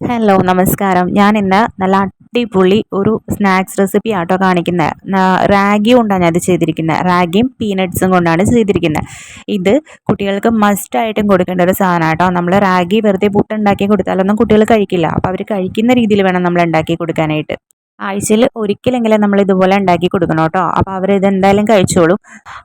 Hello നമസ്കാരം. ഞാൻ ഇന്ന് നല്ല അടിപൊളി ഒരു സ്നാക്സ് റെസിപ്പി ആട്ടോ കാണിക്കുന്നത് റാഗി കൊണ്ടാണ് ഞാനത് ചെയ്തിരിക്കുന്നത് റാഗിയും പീനട്ട്സും കൊണ്ടാണ് ചെയ്തിരിക്കുന്നത് ഇത് കുട്ടികൾക്ക് മസ്റ്റായിട്ടും കൊടുക്കേണ്ട ഒരു സാധനം ആട്ടോ. നമ്മൾ റാഗി വെറുതെ പുട്ടുണ്ടാക്കി കൊടുത്താലൊന്നും കുട്ടികൾ കഴിക്കില്ല. അപ്പോൾ അവർ കഴിക്കുന്ന രീതിയിൽ വേണം നമ്മൾ ഉണ്ടാക്കി കൊടുക്കാനായിട്ട്. ആഴ്ചയിൽ ഒരിക്കലെങ്കിലും നമ്മൾ ഇതുപോലെ ഉണ്ടാക്കി കൊടുക്കണം കേട്ടോ. അപ്പോൾ അവർ ഇതെന്തായാലും കഴിച്ചോളും.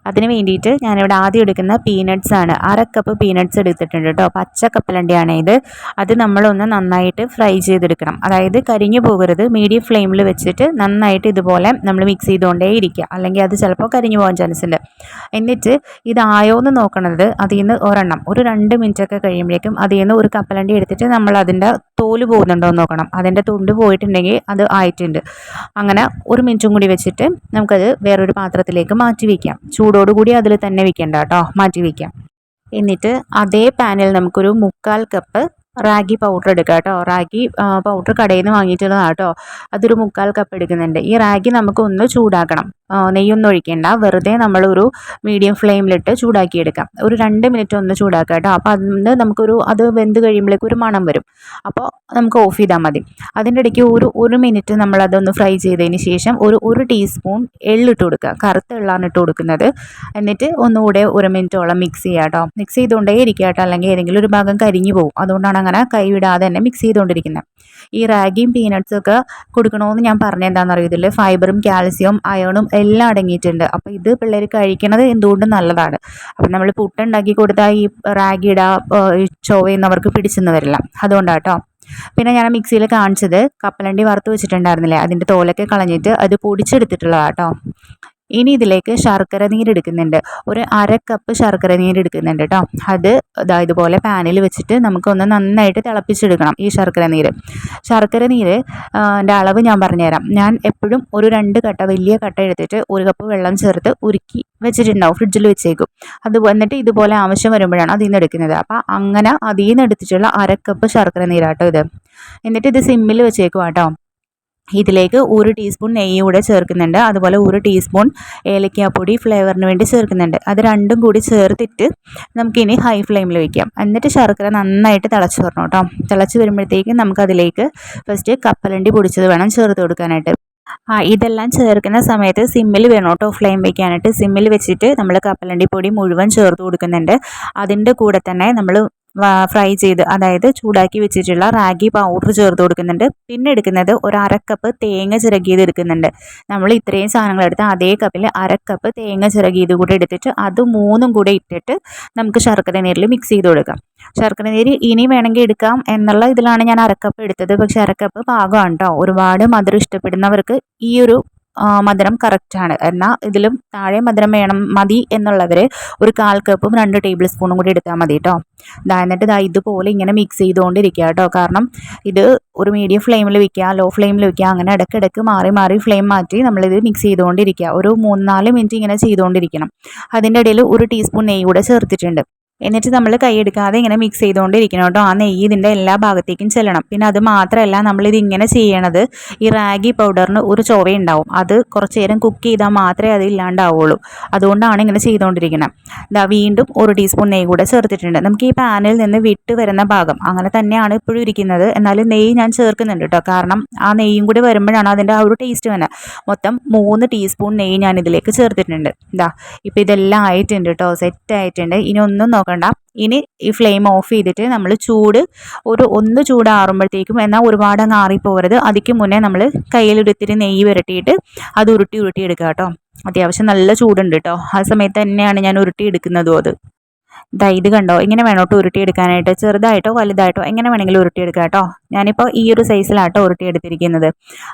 അതിന് വേണ്ടിയിട്ട് ഞാനിവിടെ ആദ്യം എടുക്കുന്ന പീനട്ട്സ് ആണ്. അര കപ്പ് പീനട്ട്സ് എടുത്തിട്ടുണ്ട് കേട്ടോ. പച്ച കപ്പലണ്ടിയാണ് ഇത്. അത് നമ്മളൊന്ന് നന്നായിട്ട് ഫ്രൈ ചെയ്തെടുക്കണം. അതായത് കരിഞ്ഞു പോകരുത്. മീഡിയം ഫ്ലെയിമിൽ വെച്ചിട്ട് നന്നായിട്ട് ഇതുപോലെ നമ്മൾ മിക്സ് ചെയ്തുകൊണ്ടേ ഇരിക്കുക. അല്ലെങ്കിൽ അത് ചിലപ്പോൾ കരിഞ്ഞു പോകാൻ ചാൻസ് ഉണ്ട്. എന്നിട്ട് ഇതായോ എന്ന് നോക്കണത് അതിൽ നിന്ന് ഒരെണ്ണം. ഒരു രണ്ട് മിനിറ്റൊക്കെ കഴിയുമ്പോഴേക്കും അതിൽ നിന്ന് ഒരു കപ്പലണ്ടി എടുത്തിട്ട് നമ്മൾ അതിന്റെ തോൽ പോകുന്നുണ്ടോ എന്ന് നോക്കണം. അതിന്റെ തുണ്ട് പോയിട്ടുണ്ടെങ്കിൽ അത് ആയിട്ടുണ്ട്. അങ്ങനെ ഒരു മിനിറ്റും കൂടി വെച്ചിട്ട് നമുക്കത് വേറൊരു പാത്രത്തിലേക്ക് മാറ്റി വയ്ക്കാം ചൂടോടുകൂടി അതിൽ തന്നെ വെക്കേണ്ട കേട്ടോ. മാറ്റി വയ്ക്കാം എന്നിട്ട് അതേ പാനിൽ നമുക്കൊരു മുക്കാൽ കപ്പ് റാഗി പൗഡർ എടുക്കുക കേട്ടോ. റാഗി പൗഡർ കടയിൽ നിന്ന് വാങ്ങിയിട്ടുള്ളതാണ് കേട്ടോ. അതൊരു മുക്കാൽ കപ്പ് എടുക്കുന്നുണ്ട്. ഈ റാഗി നമുക്ക് ഒന്ന് ചൂടാക്കണം. നെയ്യൊന്നും ഒഴിക്കേണ്ട. വെറുതെ നമ്മളൊരു മീഡിയം ഫ്ലെയിമിലിട്ട് ചൂടാക്കിയെടുക്കാം. ഒരു രണ്ട് മിനിറ്റ് ഒന്ന് ചൂടാക്കുക കേട്ടോ. അപ്പോൾ അതിന് നമുക്കൊരു അത് വെന്ത് കഴിയുമ്പോഴേക്കും ഒരു മണം വരും. അപ്പോൾ നമുക്ക് ഓഫ് ചെയ്താൽ മതി. അതിന്റെ ഇടയ്ക്ക് ഒരു ഒരു മിനിറ്റ് നമ്മളതൊന്ന് ഫ്രൈ ചെയ്തതിന് ശേഷം ഒരു ഒരു ടീസ്പൂൺ എള്ളിട്ട് കൊടുക്കുക. കറുത്ത എള്ളാണ് ഇട്ട് കൊടുക്കുന്നത്. എന്നിട്ട് ഒന്നുകൂടെ ഒരു മിനിറ്റോളം മിക്സ് ചെയ്യുക കേട്ടോ. മിക്സ് ചെയ്തുകൊണ്ടേ ഇരിക്കുക കേട്ടോ. അല്ലെങ്കിൽ ഏതെങ്കിലും ഒരു ഭാഗം കരിഞ്ഞു പോകും. അതുകൊണ്ടാണ് അങ്ങനെ കൈവിടാതെ തന്നെ മിക്സ് ചെയ്തുകൊണ്ടിരിക്കുന്നത്. ഈ റാഗിയും പീനട്സും ഒക്കെ കൊടുക്കണമെന്ന് ഞാൻ പറഞ്ഞെന്താണെന്ന് അറിയത്തില്ല? ഫൈബറും കാൽസ്യവും അയണും എല്ലാം അടങ്ങിയിട്ടുണ്ട്. അപ്പോൾ ഇത് പിള്ളേർ കഴിക്കണത് എന്തുകൊണ്ടും നല്ലതാണ്. അപ്പം നമ്മൾ പുട്ടുണ്ടാക്കി കൊടുത്താൽ ഈ റാഗിയുടെ അവർക്ക് പിടിച്ചെന്ന് വരില്ല അതുകൊണ്ടാട്ടോ. പിന്നെ ഞാൻ മിക്സിയിൽ കാണിച്ചത് കപ്പലണ്ടി വറുത്ത് വെച്ചിട്ടുണ്ടായിരുന്നില്ലേ? അതിന്റെ തോലൊക്കെ കളഞ്ഞിട്ട് അത് പൊടിച്ചെടുത്തിട്ടുള്ളതാട്ടോ. ഇനി ഇതിലേക്ക് ശർക്കര നീരെടുക്കുന്നുണ്ട്. ഒരു അര കപ്പ് ശർക്കര നീരെടുക്കുന്നുണ്ട് കേട്ടോ അത് ഇതാ ഇതുപോലെ പാനിൽ വെച്ചിട്ട് നമുക്കൊന്ന് നന്നായിട്ട് തിളപ്പിച്ചെടുക്കണം ഈ ശർക്കര നീര്. ശർക്കര നീര് അളവ് ഞാൻ പറഞ്ഞുതരാം. ഞാൻ എപ്പോഴും ഒരു രണ്ട് കട്ട വലിയ കട്ട എടുത്തിട്ട് ഒരു കപ്പ് വെള്ളം ചേർത്ത് ഉരുക്കി വെച്ചിട്ടുണ്ടാവും ഫ്രിഡ്ജിൽ വെച്ചേക്കും. അത് വന്നിട്ട് ഇതുപോലെ ആവശ്യം വരുമ്പോഴാണ് അതിൽ നിന്ന് എടുക്കുന്നത്. അപ്പോൾ അങ്ങനെ അതിൽ നിന്ന് എടുത്തിട്ടുള്ള അര കപ്പ് ശർക്കര നീരാട്ടോ ഇത്. എന്നിട്ട് ഇത് സിമ്മിൽ വെച്ചേക്കും കേട്ടോ ഇതിലേക്ക് ഒരു ടീസ്പൂൺ നെയ്യ് കൂടെ ചേർക്കുന്നുണ്ട്. അതുപോലെ ഒരു ടീസ്പൂൺ ഏലക്കാപ്പൊടി ഫ്ലേവറിന് വേണ്ടി ചേർക്കുന്നുണ്ട്. അത് രണ്ടും കൂടി ചേർത്തിട്ട് നമുക്കിനി ഹൈ ഫ്ലെയിമിൽ വയ്ക്കാം എന്നിട്ട് ശർക്കര നന്നായിട്ട് തിളച്ച് വരണം കേട്ടോ. തിളച്ച് വരുമ്പോഴത്തേക്കും നമുക്കതിലേക്ക് ഫസ്റ്റ് കപ്പലണ്ടി പൊടിച്ചത് വേണം ചേർത്ത് കൊടുക്കാനായിട്ട്. ആ ഇതെല്ലാം ചേർക്കുന്ന സമയത്ത് സിമ്മിൽ വേണം കേട്ടോ ഫ്ലെയിം വെക്കാനായിട്ട്. സിമ്മിൽ വെച്ചിട്ട് നമ്മൾ കപ്പലണ്ടി പൊടി മുഴുവൻ ചേർത്ത് കൊടുക്കുന്നുണ്ട്. അതിന്റെ കൂടെ തന്നെ നമ്മൾ ഫ്രൈ ചെയ്ത് അതായത് ചൂടാക്കി വെച്ചിട്ടുള്ള റാഗി പൗഡർ ചേർത്ത് കൊടുക്കുന്നുണ്ട്. പിന്നെ എടുക്കുന്നത് ഒരു അരക്കപ്പ് തേങ്ങ ചിറകിയത് എടുക്കുന്നുണ്ട്. നമ്മൾ ഇത്രയും സാധനങ്ങൾ എടുത്ത് അതേ കപ്പിൽ അരക്കപ്പ് തേങ്ങ ചിറകിയത് കൂടെ എടുത്തിട്ട് അത് മൂന്നും കൂടെ ഇട്ടിട്ട് നമുക്ക് ശർക്കര നീരിൽ മിക്സ് ചെയ്ത് കൊടുക്കാം. ശർക്കര നീര് ഇനി വേണമെങ്കിൽ എടുക്കാം എന്നുള്ള ഇതിലാണ് ഞാൻ അരക്കപ്പ് എടുത്തത്. പക്ഷെ അരക്കപ്പ് പാകമാണ് കേട്ടോ ഒരുപാട് മധുരം ഇഷ്ടപ്പെടുന്നവർക്ക് ഈ ഒരു മധുരം കറക്റ്റാണ് എന്നാൽ ഇതിലും താഴെ മധുരം വേണം മതി എന്നുള്ളവർ ഒരു കാൽ കപ്പും രണ്ട് ടേബിൾ സ്പൂണും കൂടി എടുത്താൽ മതി കേട്ടോ ഇതാ എന്നിട്ട് ഇതാ ഇതുപോലെ ഇങ്ങനെ മിക്സ് ചെയ്തുകൊണ്ടിരിക്കുക കേട്ടോ കാരണം ഇത് ഒരു മീഡിയം ഫ്ലെയിമിൽ വയ്ക്കുക ലോ ഫ്ലെയിമിൽ വയ്ക്കുക അങ്ങനെ ഇടയ്ക്കിടയ്ക്ക് മാറി മാറി ഫ്ലെയിം മാറ്റി നമ്മളിത് മിക്സ് ചെയ്തുകൊണ്ടിരിക്കുക ഒരു മൂന്നാൽ മിനിറ്റ് ഇങ്ങനെ ചെയ്തുകൊണ്ടിരിക്കണം അതിന്റെ ഇടയിൽ ഒരു ടീസ്പൂൺ നെയ്യ് കൂടെ ചേർത്തിട്ടുണ്ട്. എന്നിട്ട് നമ്മൾ കൈയെടുക്കാതെ ഇങ്ങനെ മിക്സ് ചെയ്തുകൊണ്ടിരിക്കണം കേട്ടോ. ആ നെയ്യ് ഇതിന്റെ എല്ലാ ഭാഗത്തേക്കും ചെല്ലണം. പിന്നെ അത് മാത്രമല്ല നമ്മളിത് ഇങ്ങനെ ചെയ്യണത് ഈ റാഗി പൗഡറിന് ഒരു ചൊവയുണ്ടാവും. അത് കുറച്ച് നേരം കുക്ക് ചെയ്താൽ മാത്രമേ അത് ഇല്ലാണ്ടാവുള്ളൂ. അതുകൊണ്ടാണ് ഇങ്ങനെ ചെയ്തുകൊണ്ടിരിക്കുന്നത് ഇതാ വീണ്ടും ഒരു ടീസ്പൂൺ നെയ്യ് കൂടെ ചേർത്തിട്ടുണ്ട്. നമുക്ക് ഈ പാനിൽ നിന്ന് വിട്ട് വരുന്ന ഭാഗം അങ്ങനെ തന്നെയാണ് ഇപ്പോഴും ഇരിക്കുന്നത്. എന്നാലും നെയ്യ് ഞാൻ ചേർക്കുന്നുണ്ട് കേട്ടോ. കാരണം ആ നെയ്യും കൂടി വരുമ്പോഴാണ് അതിന്റെ ആ ഒരു ടേസ്റ്റ് വന്നത്. മൊത്തം മൂന്ന് ടീസ്പൂൺ നെയ്യ് ഞാൻ ഇതിലേക്ക് ചേർത്തിട്ടുണ്ട്. ഇതാ ഇപ്പോൾ ഇതെല്ലാം ആയിട്ടുണ്ട് കേട്ടോ. സെറ്റ് ആയിട്ടുണ്ട്. ഇനി ഒന്നും നോക്കണ്ട. ഇനി ഈ ഫ്ലെയിം ഓഫ് ചെയ്തിട്ട് നമ്മൾ ചൂട് ഒരു ഒന്ന് ചൂടാറുമ്പോഴത്തേക്കും എന്നാൽ ഒരുപാട് അങ്ങ് ആറിപ്പോകരുത് അതിക്ക് മുന്നേ നമ്മൾ കയ്യിലൊരിത്തിരി നെയ്യ് പുരട്ടിയിട്ട് അത് ഉരുട്ടി ഉരുട്ടി എടുക്കുക കേട്ടോ. അത്യാവശ്യം നല്ല ചൂടുണ്ട് കേട്ടോ. ആ സമയത്ത് തന്നെയാണ് ഞാൻ ഉരുട്ടി എടുക്കുന്നതും അത്. ഇതാ ഇത് കണ്ടോ? ഇങ്ങനെ വേണോട്ടോ ഉരുട്ടിയെടുക്കാനായിട്ട്? ചെറുതായിട്ടോ വലുതായിട്ടോ എങ്ങനെ വേണമെങ്കിലും ഉരുട്ടിയെടുക്കാം കേട്ടോ ഞാനിപ്പോൾ ഈ ഒരു സൈസിലാട്ടോ ഉരുട്ടിയെടുത്തിരിക്കുന്നത്.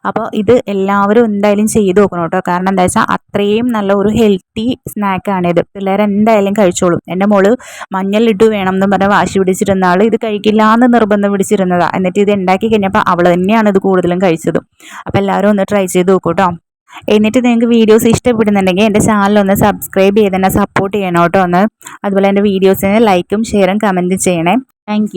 അപ്പോൾ ഇത് എല്ലാവരും എന്തായാലും ചെയ്ത് നോക്കണം കേട്ടോ കാരണം എന്താ വെച്ചാൽ അത്രയും നല്ല ഒരു ഹെൽത്തി സ്നാക്കാണിത് പിള്ളേരെ എന്തായാലും കഴിച്ചോളും. എന്റെ മോൾ മഞ്ഞളിട്ട് വേണം എന്ന് പറഞ്ഞാൽ വാശി പിടിച്ചിരുന്ന ആൾ ഇത് കഴിക്കില്ല എന്ന് നിർബന്ധം പിടിച്ചിരുന്നതാണ് എന്നിട്ട് ഇത് ഉണ്ടാക്കി കഴിഞ്ഞപ്പോൾ അവൾ തന്നെയാണ് ഇത് കൂടുതലും കഴിച്ചതും. അപ്പോൾ എല്ലാവരും ഒന്ന് ട്രൈ ചെയ്ത് നോക്കൂ കേട്ടോ എന്നിട്ട് നിങ്ങൾക്ക് വീഡിയോസ് ഇഷ്ടപ്പെടുന്നുണ്ടെങ്കിൽ എന്റെ ഒന്ന് സബ്സ്ക്രൈബ് ചെയ്ത് തന്നെ സപ്പോർട്ട് ചെയ്യണം കേട്ടോ ഒന്ന്. അതുപോലെ എന്റെ വീഡിയോസിന് ലൈക്കും ഷെയറും കമന്റും ചെയ്യണേ. താങ്ക്